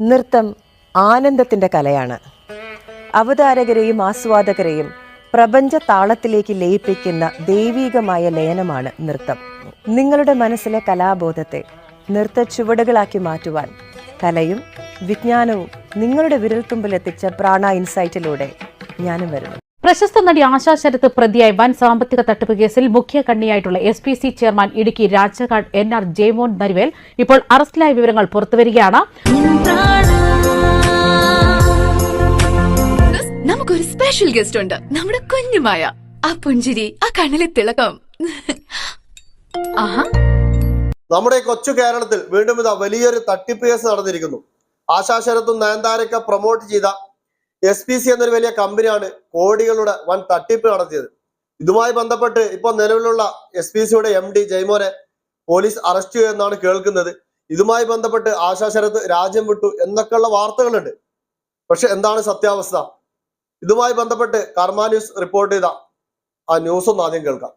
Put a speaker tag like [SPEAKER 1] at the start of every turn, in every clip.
[SPEAKER 1] നൃത്തം ആനന്ദത്തിന്റെ കലയാണ്. അവതാരകരെയും ആസ്വാദകരെയും പ്രപഞ്ച താളത്തിലേക്ക് ലയിപ്പിക്കുന്ന ദൈവീകമായ ലയനമാണ് നൃത്തം. നിങ്ങളുടെ മനസ്സിലെ കലാബോധത്തെ നൃത്ത ചുവടുകളാക്കി മാറ്റുവാൻ കലയും വിജ്ഞാനവും നിങ്ങളുടെ വിരൽത്തുമ്പിലെത്തിച്ച പ്രാണ ഇൻസൈറ്റിലൂടെ ഞാനും വരുന്നു.
[SPEAKER 2] പ്രശസ്ത നടി ആശാ ശരത്ത് പ്രതിയായി വൻ സാമ്പത്തിക തട്ടിപ്പ് കേസിൽ മുഖ്യ കണ്ണിയായിട്ടുള്ള S P C chairman Idukki Rajakad N R Jayamon Narivel ഇപ്പോൾ അറസ്റ്റിലായ വിവരങ്ങൾ പുറത്തുവരികയാണ്.
[SPEAKER 3] നമുക്കൊരു സ്പെഷ്യൽ ഗസ്റ്റ് ഉണ്ട്. നമ്മുടെ കുഞ്ഞുമായ ആ പുഞ്ചിരി ആ കണ്ണിലെ തിളക്കം. ആഹാ.
[SPEAKER 4] നമ്മുടെ കൊച്ചു കേരളത്തിൽ വീണ്ടും ഇതാ വലിയൊരു തട്ടിപ്പ് കേസ് നടന്നിരിക്കുന്നു. ആശാ ശരത്തും നയൻതാരൊക്കെ പ്രൊമോട്ട് ചെയ്ത എസ് പി സി എന്നൊരു വലിയ കമ്പനിയാണ് കോടികളുടെ വൻ തട്ടിപ്പ് നടത്തിയത്. ഇതുമായി ബന്ധപ്പെട്ട് ഇപ്പോൾ നിലവിലുള്ള എസ് പി സിയുടെ എം ഡി ജയ്മോനെ പോലീസ് അറസ്റ്റ് എന്നാണ് കേൾക്കുന്നത്. ഇതുമായി ബന്ധപ്പെട്ട് ആശാ ശരത് രാജ്യം വിട്ടു എന്നൊക്കെയുള്ള വാർത്തകളുണ്ട്. പക്ഷെ എന്താണ് സത്യാവസ്ഥ? ഇതുമായി ബന്ധപ്പെട്ട് കർമ്മ ന്യൂസ് റിപ്പോർട്ട് ചെയ്ത ആ ന്യൂസ് ഒന്ന് ആദ്യം കേൾക്കാം.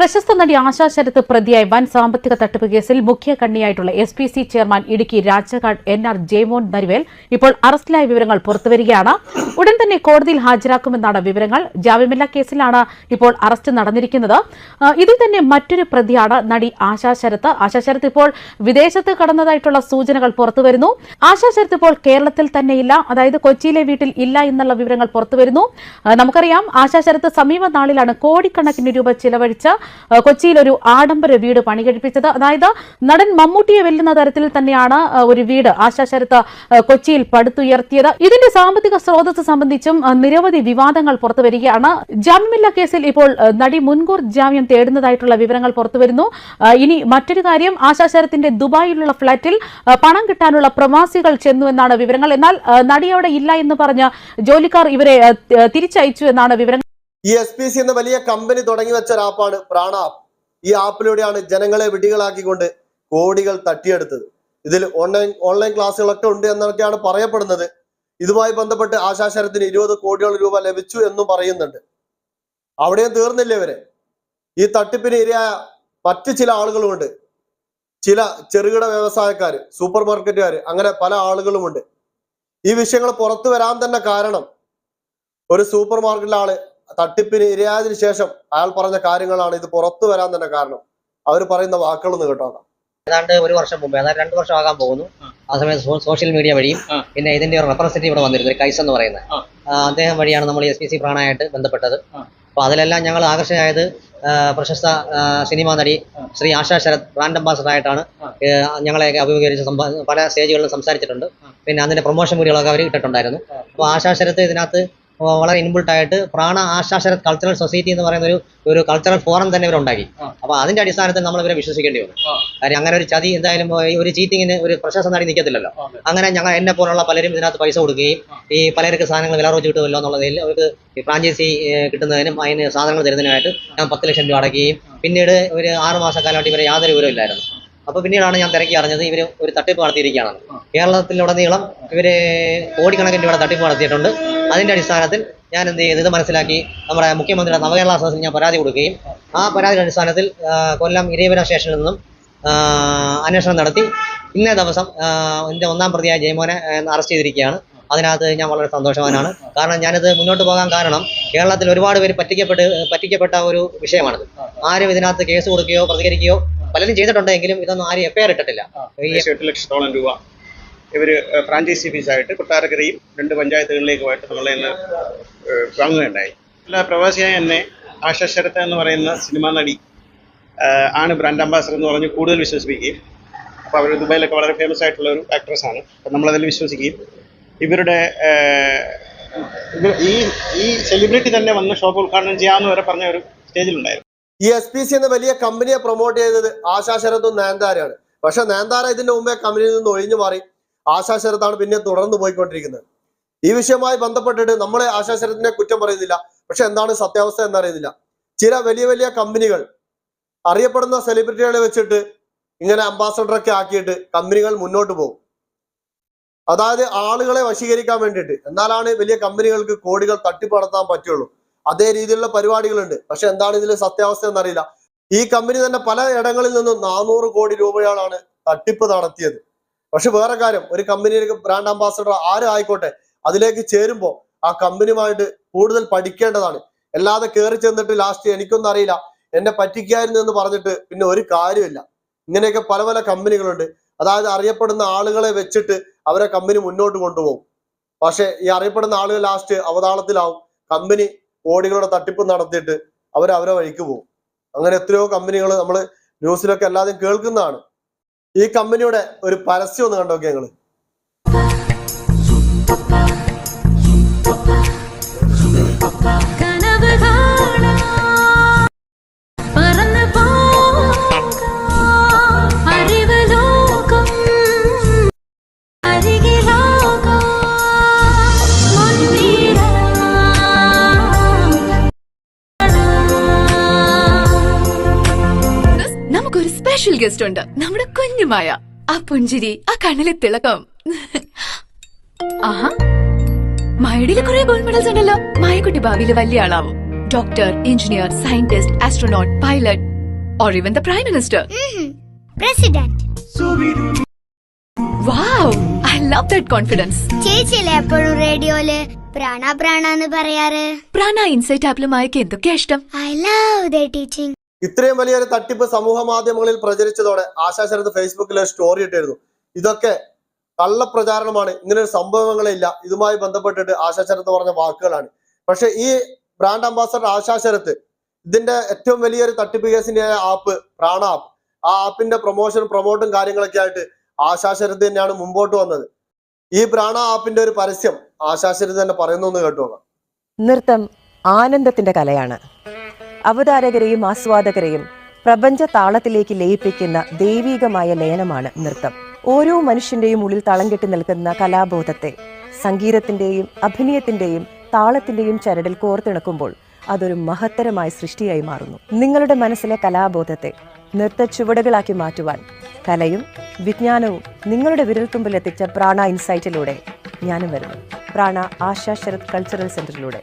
[SPEAKER 2] പ്രശസ്ത നടി ആശാ ശരത്ത് പ്രതിയായി വൻ സാമ്പത്തിക തട്ടിപ്പ് കേസിൽ മുഖ്യ കണ്ണിയായിട്ടുള്ള S P C chairman Idukki Rajakad N R Jayamon Naruvel ഇപ്പോൾ അറസ്റ്റിലായ വിവരങ്ങൾ പുറത്തുവരികയാണ്. ഉടൻ തന്നെ കോടതിയിൽ ഹാജരാക്കുമെന്നാണ് വിവരങ്ങൾ. ജാമ്യമില്ലാ കേസിലാണ് ഇപ്പോൾ അറസ്റ്റ് നടന്നിരിക്കുന്നത്. ഇതിൽ തന്നെ മറ്റൊരു പ്രതിയാണ് നടി ആശാ ശരത്ത് ആശാ ശരത്ത് ഇപ്പോൾ വിദേശത്ത് കടന്നതായിട്ടുള്ള സൂചനകൾ പുറത്തുവരുന്നു. ആശാ ശരത്ത് ഇപ്പോൾ കേരളത്തിൽ തന്നെയില്ല. അതായത് കൊച്ചിയിലെ വീട്ടിൽ ഇല്ല എന്നുള്ള വിവരങ്ങൾ പുറത്തുവരുന്നു. നമുക്കറിയാം ആശാ ശരത്ത് സമീപ നാളിലാണ് കോടിക്കണക്കിന് രൂപ ചിലവഴിച്ച് കൊച്ചിയിൽ ഒരു ആഡംബര വീട് പണി കഴിപ്പിച്ചത് അതായത് നടൻ മമ്മൂട്ടിയെ വെല്ലുന്ന തരത്തിൽ തന്നെയാണ് ഒരു വീട് ആശാശരത്ത് കൊച്ചിയിൽ പടുത്തുയർത്തിയത്. ഇതിന്റെ സാമ്പത്തിക സ്രോതസ് സംബന്ധിച്ചും നിരവധി വിവാദങ്ങൾ പുറത്തുവരികയാണ് ജാമ്യമില്ലാ കേസിൽ ഇപ്പോൾ നടി മുൻകൂർ ജാമ്യം തേടുന്നതായിട്ടുള്ള വിവരങ്ങൾ പുറത്തുവരുന്നു ഇനി മറ്റൊരു കാര്യം ആശാശരത്തിന്റെ ദുബായിലുള്ള ഫ്ളാറ്റിൽ പണം കിട്ടാനുള്ള പ്രവാസികൾ ചെന്നു എന്നാണ് വിവരങ്ങൾ. എന്നാൽ നടി അവിടെ ഇല്ല എന്ന് പറഞ്ഞ് ജോലിക്കാർ ഇവരെ തിരിച്ചയച്ചു എന്നാണ് വിവരങ്ങൾ.
[SPEAKER 4] ഈ എസ് പി സി എന്ന വലിയ കമ്പനി തുടങ്ങി വെച്ച ഒരു ആപ്പാണ് പ്രാണ ആപ്പ് ഈ ആപ്പിലൂടെയാണ് ജനങ്ങളെ വിടികളാക്കിക്കൊണ്ട് കോടികൾ തട്ടിയെടുത്തത്. ഇതിൽ ഓൺലൈൻ ഓൺലൈൻ ക്ലാസ്സുകളൊക്കെ ഉണ്ട് എന്നൊക്കെയാണ് പറയപ്പെടുന്നത്. ഇതുമായി ബന്ധപ്പെട്ട് ആശാശരത്തിന് ഇരുപത് കോടിയോളം രൂപ ലഭിച്ചു എന്നും പറയുന്നുണ്ട്. അവിടെയും തീർന്നില്ല ഇവരെ? ഈ തട്ടിപ്പിന് ഇരയായ മറ്റ് ചില ആളുകളുമുണ്ട്. ചില ചെറുകിട വ്യവസായക്കാർ സൂപ്പർ മാർക്കറ്റുകാർ അങ്ങനെ പല ആളുകളുമുണ്ട്. ഈ വിഷയങ്ങൾ പുറത്തു വരാൻ തന്നെ കാരണം ഒരു സൂപ്പർ മാർക്കറ്റിലെ ആൾ തട്ടിപ്പിന് ഇരയായതിനു ശേഷം അയാൾ പറഞ്ഞ കാര്യങ്ങളാണ് ഇത് പുറത്തു വരാൻ തന്നെ കാരണം. അവർ പറയുന്ന വാക്കുകളൊന്ന് കേട്ടോക്കാം.
[SPEAKER 5] ഏതാണ്ട് ഒരു വർഷം മുമ്പ് അതായത് രണ്ടു വർഷം ആകാൻ പോകുന്നു. ആ. സമയത്ത് സോഷ്യൽ മീഡിയ വഴിയും പിന്നെ ഇതിന്റെ ഒരു റെപ്രസെന്റേറ്റീവ് ഇവിടെ വന്നിരുന്നു കൈസ് എന്ന് പറയുന്നത്. അദ്ദേഹം വഴിയാണ് നമ്മൾ എസ് പി സി പ്രാണായിട്ട് ബന്ധപ്പെട്ടത്. അപ്പൊ അതിലെല്ലാം ഞങ്ങൾ ആകർഷകമായത് പ്രശസ്ത സിനിമാ നടി ശ്രീ ആശാ ശരത് ബ്രാൻഡ് അംബാസഡർ ആയിട്ടാണ്. ഞങ്ങളെ ഞങ്ങളെയൊക്കെ അഭിമുഖീകരിച്ച് പല സ്റ്റേജുകളിലും സംസാരിച്ചിട്ടുണ്ട്. പിന്നെ അതിന്റെ പ്രൊമോഷൻ വീഡിയോകളൊക്കെ അവർ ഇട്ടിട്ടുണ്ടായിരുന്നു. അപ്പോൾ ആശാ ശരത്ത് ഇതിനകത്ത് വളരെ ഇൻബിൾട്ട് ആയിട്ട് പ്രാണ ആശാ ശരത് കൾച്ചറൽ സൊസൈറ്റി എന്ന് പറയുന്ന ഒരു ഒരു കൾച്ചറൽ ഫോറം തന്നെ ഇവരുണ്ടാക്കി അപ്പോൾ അതിന്റെ അടിസ്ഥാനത്തിൽ നമ്മൾ ഇവരെ വിശ്വസിക്കേണ്ടി വന്നു. കാര്യം അങ്ങനെ ഒരു ചതി എന്തായാലും ഈ ഒരു ചീറ്റിങ്ങിന് ഒരു പ്രശസ്ത നടി നിൽക്കത്തില്ലല്ലോ. അങ്ങനെ ഞങ്ങൾ എന്നെ പോലുള്ള പലരും ഇതിനകത്ത് പൈസ കൊടുക്കുകയും ഈ പലർക്ക് സാധനങ്ങൾ വില കുറച്ച് കിട്ടുമല്ലോ എന്നുള്ളതിൽ അവർക്ക് ഫ്രാഞ്ചൈസി കിട്ടുന്നതിനും അതിന് സാധനങ്ങൾ തരുന്നതിനായിട്ട് ഞാൻ പത്ത് ലക്ഷം രൂപ അടയ്ക്കുകയും പിന്നീട് ഒരു ആറ് മാസക്കാലമായിട്ട് ഇവരെ യാതൊരു വിവരമില്ലായിരുന്നു അപ്പോൾ പിന്നീടാണ് ഞാൻ തിരക്കി അറിഞ്ഞത് ഇവർ ഒരു തട്ടിപ്പ് നടത്തിയിരിക്കുകയാണ്. കേരളത്തിലുടനീളം ഇവർ കോടിക്കണക്കിന് രൂപയുടെ തട്ടിപ്പ് നടത്തിയിട്ടുണ്ട്. അതിന്റെ അടിസ്ഥാനത്തിൽ ഞാൻ എന്ത് ചെയ്തു ഇത് മനസ്സിലാക്കി നമ്മുടെ മുഖ്യമന്ത്രിയുടെ നവകേരള സദസ്സിൽ ഞാൻ പരാതി കൊടുക്കുകയും ആ പരാതിയുടെ അടിസ്ഥാനത്തിൽ കൊല്ലം ഇരവിപുരം സ്റ്റേഷനിൽ നിന്നും അന്വേഷണം നടത്തി. ഇന്നേ ദിവസം എന്റെ എന്റെ ഒന്നാം പ്രതിയായ ജയമോനെ അറസ്റ്റ് ചെയ്തിരിക്കുകയാണ്. അതിനകത്ത് ഞാൻ വളരെ സന്തോഷവാനാണ്. കാരണം ഞാനിത് മുന്നോട്ട് പോകാൻ കാരണം കേരളത്തിൽ ഒരുപാട് പേര് പറ്റിക്കപ്പെട്ട് പറ്റിക്കപ്പെട്ട ഒരു വിഷയമാണിത്. ആരും ഇതിനകത്ത് കേസ് കൊടുക്കുകയോ പ്രതികരിക്കുകയോ പലരും ചെയ്തിട്ടുണ്ട് എങ്കിലും ഇതൊന്നും ആരും എഫ്ഐആർ ഇട്ടിട്ടില്ല. ഈ
[SPEAKER 6] ഏകദേശം എട്ട് ലക്ഷത്തോളം രൂപ ഇവർ ഫ്രാഞ്ചൈസി ഫീസായിട്ട് കൊട്ടാരക്കരയും രണ്ട് പഞ്ചായത്തുകളിലേക്കുമായിട്ട് നമ്മളെ നിന്ന് വാങ്ങുകയുണ്ടായി. അല്ല പ്രവാസിയായ എന്നെ ആശാ ശരത്ത് എന്ന് പറയുന്ന സിനിമാ നടി ആണ് ബ്രാൻഡ് അംബാസഡർ എന്ന് പറഞ്ഞ് കൂടുതൽ വിശ്വസിപ്പിക്കുകയും അപ്പോൾ അവർ ദുബായിലൊക്കെ വളരെ ഫേമസ് ആയിട്ടുള്ള ഒരു ആക്ട്രസ് ആണ്. അപ്പം നമ്മളതിൽ വിശ്വസിക്കുകയും ഇവരുടെ ഈ ഈ സെലിബ്രിറ്റി തന്നെ വന്ന് ഷോപ്പ് ഉദ്ഘാടനം ചെയ്യാമെന്ന് വരെ പറഞ്ഞ ഒരു സ്റ്റേജിലുണ്ടായിരുന്നു
[SPEAKER 4] ഈ എസ് പി സി എന്ന വലിയ കമ്പനിയെ പ്രൊമോട്ട് ചെയ്തത് ആശാ ശരത്തും നയൻതാരയാണ്. പക്ഷെ നയൻതാര ഇതിന്റെ മുമ്പേ കമ്പനിയിൽ നിന്ന് ഒഴിഞ്ഞു മാറി. ആശാ ശരത്താണ് പിന്നെ തുടർന്ന് പോയിക്കൊണ്ടിരിക്കുന്നത്. ഈ വിഷയവുമായി ബന്ധപ്പെട്ടിട്ട് നമ്മളെ ആശാ ശരത്തിനെ കുറ്റം പറയുന്നില്ല. പക്ഷെ എന്താണ് സത്യാവസ്ഥ എന്നറിയുന്നില്ല. ചില വലിയ വലിയ കമ്പനികൾ അറിയപ്പെടുന്ന സെലിബ്രിറ്റികളെ വെച്ചിട്ട് ഇങ്ങനെ അംബാസഡറൊക്കെ ആക്കിയിട്ട് കമ്പനികൾ മുന്നോട്ട് പോകും. അതായത് ആളുകളെ വശീകരിക്കാൻ വേണ്ടിയിട്ട്. എന്നാലാണ് വലിയ കമ്പനികൾക്ക് കോടികൾ തട്ടിപ്പ് നടത്താൻ പറ്റുള്ളൂ. അതേ രീതിയിലുള്ള പരിപാടികളുണ്ട്. പക്ഷെ എന്താണ് ഇതിലെ സത്യാവസ്ഥ എന്നറിയില്ല. ഈ കമ്പനി തന്നെ പല ഇടങ്ങളിൽ നിന്നും നാനൂറ് കോടി രൂപയാളാണ് തട്ടിപ്പ് നടത്തിയത്. പക്ഷെ വേറെ കാര്യം ഒരു കമ്പനിയിലേക്ക് ബ്രാൻഡ് അംബാസഡർ ആരും ആയിക്കോട്ടെ അതിലേക്ക് ചേരുമ്പോൾ ആ കമ്പനിയുമായിട്ട് കൂടുതൽ പഠിക്കേണ്ടതാണ്. അല്ലാതെ കയറി ചെന്നിട്ട് ലാസ്റ്റ് എനിക്കൊന്നും അറിയില്ല. എന്നെ പറ്റിക്കായിരുന്നു എന്ന് പറഞ്ഞിട്ട് പിന്നെ ഒരു കാര്യമില്ല. ഇങ്ങനെയൊക്കെ പല പല കമ്പനികളുണ്ട് അതായത് അറിയപ്പെടുന്ന ആളുകളെ വെച്ചിട്ട് അവരെ കമ്പനി മുന്നോട്ട് കൊണ്ടുപോകും. പക്ഷെ ഈ അറിയപ്പെടുന്ന ആളുകൾ ലാസ്റ്റ് അവതാളത്തിലാവും. കമ്പനി കോടികളുടെ തട്ടിപ്പ് നടത്തിയിട്ട് അവർ അവരെ വഴിക്ക് പോകും. അങ്ങനെ എത്രയോ കമ്പനികൾ നമ്മൾ ന്യൂസിലൊക്കെ എല്ലാവരും കേൾക്കുന്നതാണ്. ഈ കമ്പനിയുടെ ഒരു പരസ്യം ഒന്ന് കണ്ടോക്കെ ഞങ്ങൾ.
[SPEAKER 7] കനവ്
[SPEAKER 3] സ്പെഷ്യൽ ഗസ്റ്റ് ഉണ്ട്. നമ്മുടെ കുഞ്ഞുമായ ആ പുഞ്ചിരി ആ കണ്ണിലെ തിളക്കം. ആഹാ. മായയുടെ കുറെ ഗോൾഡ് മെഡൽസ് ഉണ്ടല്ലോ. മായക്കുട്ടി ഭാവിയിൽ വലിയ ആളാവും. Doctor engineer scientist astronaut pilot or even the prime minister
[SPEAKER 8] president
[SPEAKER 3] wow I love that confidence
[SPEAKER 8] ചേച്ചിയല്ലേ എപ്പോഴും റേഡിയോയിൽ പ്രാണ പ്രാണ എന്ന് പറയാറ്?
[SPEAKER 3] പ്രാണ ഇൻസൈറ്റ് ആപ്പിലും എന്തൊക്കെയാ ഇഷ്ടം?
[SPEAKER 8] ഐ ലവ് ദ ടീച്ചിങ്
[SPEAKER 4] ഇത്രയും വലിയൊരു തട്ടിപ്പ് സമൂഹ മാധ്യമങ്ങളിൽ പ്രചരിച്ചതോടെ ആശാ ശരത് ഫേസ്ബുക്കിൽ സ്റ്റോറി ഇട്ടിരുന്നു. ഇതൊക്കെ കള്ളപ്രചാരണമാണ്. ഇങ്ങനൊരു ഒരു സംഭവങ്ങളെ ഇല്ല ഇതുമായി ബന്ധപ്പെട്ടിട്ട് ആശാ ശരത് പറഞ്ഞ വാക്കുകളാണ്. പക്ഷെ ഈ ബ്രാൻഡ് അംബാസഡർ ആശാ ശരത് ഇതിന്റെ ഏറ്റവും വലിയൊരു തട്ടിപ്പ് കേസിന്റെ ആപ്പ് പ്രാണ ആപ്പ്. ആ ആപ്പിന്റെ പ്രൊമോഷൻ പ്രൊമോട്ടും കാര്യങ്ങളൊക്കെ ആയിട്ട് ആശാ ശരത് തന്നെയാണ് മുമ്പോട്ട് വന്നത്. ഈ പ്രാണ ആപ്പിന്റെ ഒരു പരസ്യം ആശാ ശരത് തന്നെ പറയുന്നു എന്ന് കേട്ടു നോക്കാം.
[SPEAKER 1] നൃത്തം ആനന്ദത്തിന്റെ കലയാണ്. അവതാരകരെയും ആസ്വാദകരെയും പ്രപഞ്ച താളത്തിലേക്ക് ലയിപ്പിക്കുന്ന ദൈവീകമായ ലയനമാണ് നൃത്തം. ഓരോ മനുഷ്യന്റെയും ഉള്ളിൽ തളം കെട്ടി നിൽക്കുന്ന കലാബോധത്തെ സംഗീതത്തിന്റെയും അഭിനയത്തിന്റെയും താളത്തിന്റെയും ചരടിൽ കോർത്തിണക്കുമ്പോൾ അതൊരു മഹത്തരമായ സൃഷ്ടിയായി മാറുന്നു. നിങ്ങളുടെ മനസ്സിലെ കലാബോധത്തെ നൃത്ത ചുവടുകളാക്കി മാറ്റുവാൻ കലയും വിജ്ഞാനവും നിങ്ങളുടെ വിരൽത്തുമ്പിൽ എത്തിച്ച പ്രാണ ഇൻസൈറ്റിലൂടെ ഞാനും വരുന്നു. പ്രാണ ആശാ ശരത് കൾച്ചറൽ സെന്ററിലൂടെ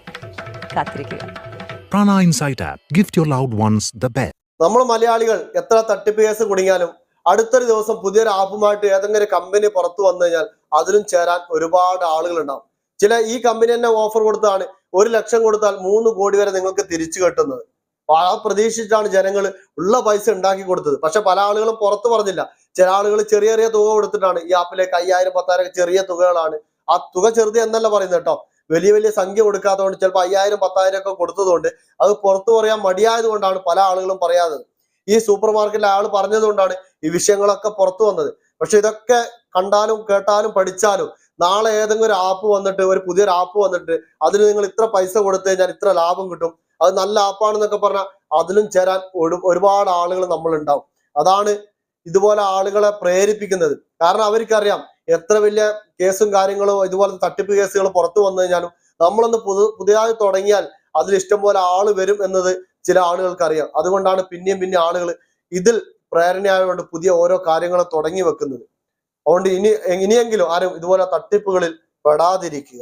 [SPEAKER 1] കാത്തിരിക്കുക.
[SPEAKER 9] Prana Insight app. Gift your loved ones best.
[SPEAKER 4] നമ്മൾ മലയാളികൾ എത്ര തട്ടിപ്പ് കേസ് കുടുങ്ങിയാലും അടുത്തൊരു ദിവസം പുതിയൊരു ആപ്പുമായിട്ട് ഏതെങ്കിലും ഒരു കമ്പനി പുറത്തു വന്നു കഴിഞ്ഞാൽ അതിലും ചേരാൻ ഒരുപാട് ആളുകൾ ഉണ്ടാവും ചില ഈ കമ്പനി തന്നെ ഓഫർ കൊടുത്താണ് ഒരു ലക്ഷം കൊടുത്താൽ മൂന്ന് കോടി വരെ നിങ്ങൾക്ക് തിരിച്ചു കിട്ടുന്നത്. ആ പ്രതീക്ഷിച്ചാണ് ജനങ്ങൾ ഉള്ള പൈസ ഉണ്ടാക്കി കൊടുത്തത്. പക്ഷെ പല ആളുകളും പുറത്തു പറഞ്ഞില്ല. ചില ആളുകൾ ചെറിയ ചെറിയ തുക കൊടുത്തിട്ടാണ് ഈ ആപ്പിലേക്ക് അയ്യായിരം പത്തായിരം ചെറിയ തുകകളാണ്. ആ തുക ചെറുത് എന്നല്ല പറയുന്നത് കേട്ടോ. വലിയ വലിയ സംഖ്യ കൊടുക്കാത്തതുകൊണ്ട് ചിലപ്പോൾ അയ്യായിരം പത്തായിരം ഒക്കെ കൊടുത്തതുകൊണ്ട് അത് പുറത്തു പറയാൻ മടിയായത് കൊണ്ടാണ് പല ആളുകളും പറയാത്തത്. ഈ സൂപ്പർ മാർക്കറ്റിലെ ആൾ പറഞ്ഞതുകൊണ്ടാണ് ഈ വിഷയങ്ങളൊക്കെ പുറത്തു വന്നത്. പക്ഷെ ഇതൊക്കെ കണ്ടാലും കേട്ടാലും പഠിച്ചാലും നാളെ ഏതെങ്കിലും ഒരു ആപ്പ് വന്നിട്ട് ഒരു പുതിയൊരു ആപ്പ് വന്നിട്ട് അതിന് നിങ്ങൾ ഇത്ര പൈസ കൊടുത്തു കഴിഞ്ഞാൽ ഇത്ര ലാഭം കിട്ടും. അത് നല്ല ആപ്പാണെന്നൊക്കെ പറഞ്ഞാൽ അതിലും ചേരാൻ ഒരു- ഒരുപാട് ആളുകൾ നമ്മൾ ഉണ്ടാവും. അതാണ് ഇതുപോലെ ആളുകളെ പ്രേരിപ്പിക്കുന്നത്. കാരണം അവർക്കറിയാം എത്ര വലിയ കേസും കാര്യങ്ങളും ഇതുപോലത്തെ തട്ടിപ്പ് കേസുകൾ പുറത്തു വന്നു കഴിഞ്ഞാലും നമ്മളൊന്ന് പുതു പുതിയതായി തുടങ്ങിയാൽ അതിൽ ഇഷ്ടംപോലെ ആൾ വരും എന്നത് ചില ആളുകൾക്ക് അറിയാം. അതുകൊണ്ടാണ് പിന്നെയും പിന്നെ ആളുകൾ ഇതിൽ പ്രേരണയായതുകൊണ്ട് പുതിയ ഓരോ കാര്യങ്ങളെ തുടങ്ങി വെക്കുന്നത്. അതുകൊണ്ട് ഇനി ഇനിയെങ്കിലും ആരും ഇതുപോലെ തട്ടിപ്പുകളിൽ പെടാതിരിക്കുക.